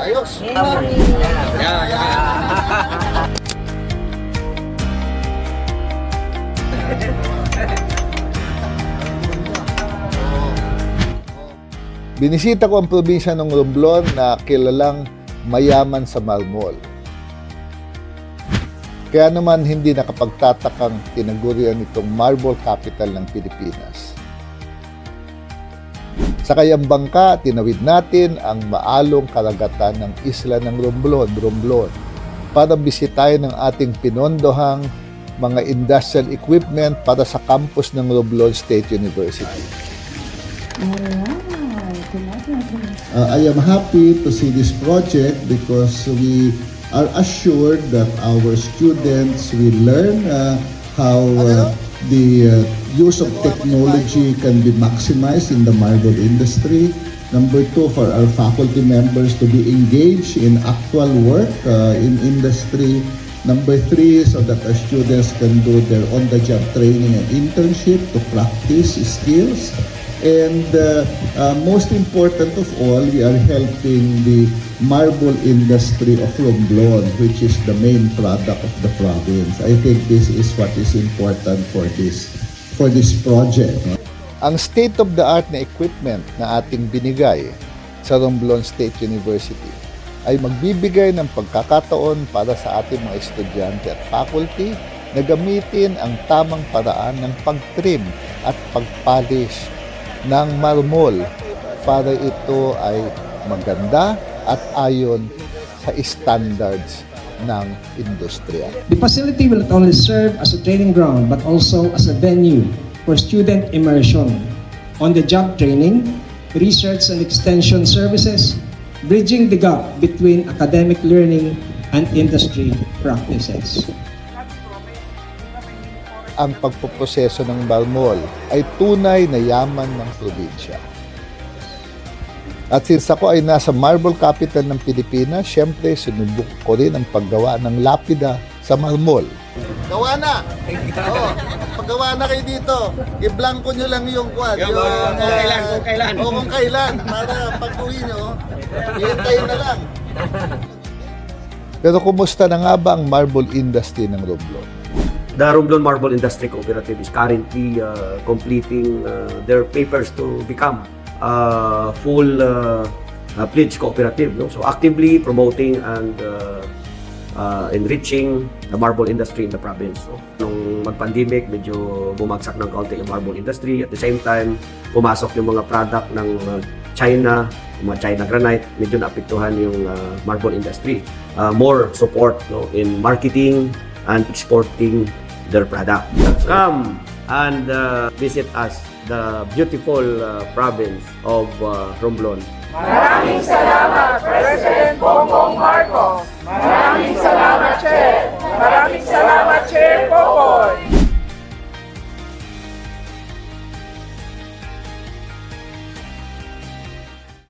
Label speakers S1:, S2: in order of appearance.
S1: Ayos. Binisita ko ang probinsya ng Romblon na kilalang mayaman sa marmol. Kaya naman hindi nakapagtatakang tinagurian itong marble capital ng Pilipinas. Sa kayang bangka, tinawid natin ang maalong karagatan ng isla ng Romblon, Romblon, para bisitahin ang ating pinondohang mga industrial equipment para sa campus ng Romblon State University. Uh, I am happy to see this project because we are assured that our students will learn uh, how uh, the uh, use of technology can be maximized in the marble industry. Number two, for our faculty members to be engaged in actual work uh, in industry. Number three, so that our students can do their on-the-job training and internship to practice skills. And uh, uh, most important of all, we are helping the marble industry of Romblon, which is the main product of the province. I think this is what is important for this for this project. Ang state-of-the-art na equipment na ating binigay sa Romblon State University ay magbibigay ng pagkakataon para sa ating mga estudyante at faculty na gamitin ang tamang paraan ng pag-trim at pag-polish ng marmol para ito ay maganda at ayon sa standards ng industriya.
S2: The facility will not only serve as a training ground but also as a venue for student immersion, on-the-job training, research and extension services, bridging the gap between academic learning and industry practices.
S1: Ang pagpoproseso ng marmol ay tunay na yaman ng probinsya. At since ako ay nasa marble capital ng Pilipinas, syempre sinubok ko rin ang paggawa ng lapida sa marmol. Gawa na! Oo, paggawa na kayo dito, i-blanco nyo lang yung quad. Yung, kung kailan, kung kailan. Oo, kung kailan, para pag-uwi nyo, hihintayin na lang. Pero kumusta na nga ba ang marble industry ng Romblon?
S3: The Romblon Marble Industry Cooperative is currently uh, completing uh, their papers to become a full uh, uh, pledge cooperative. No? So actively promoting and uh, uh, enriching the marble industry in the province. So, nung mag-pandemic, medyo bumagsak ng kaunti yung marble industry. At the same time, pumasok yung mga product ng uh, China, mga China granite, medyo naapektuhan yung uh, marble industry. Uh, more support no, in marketing and exporting their product. Come and uh, visit us, the beautiful uh, province of uh, Romblon.
S4: Maraming salamat, President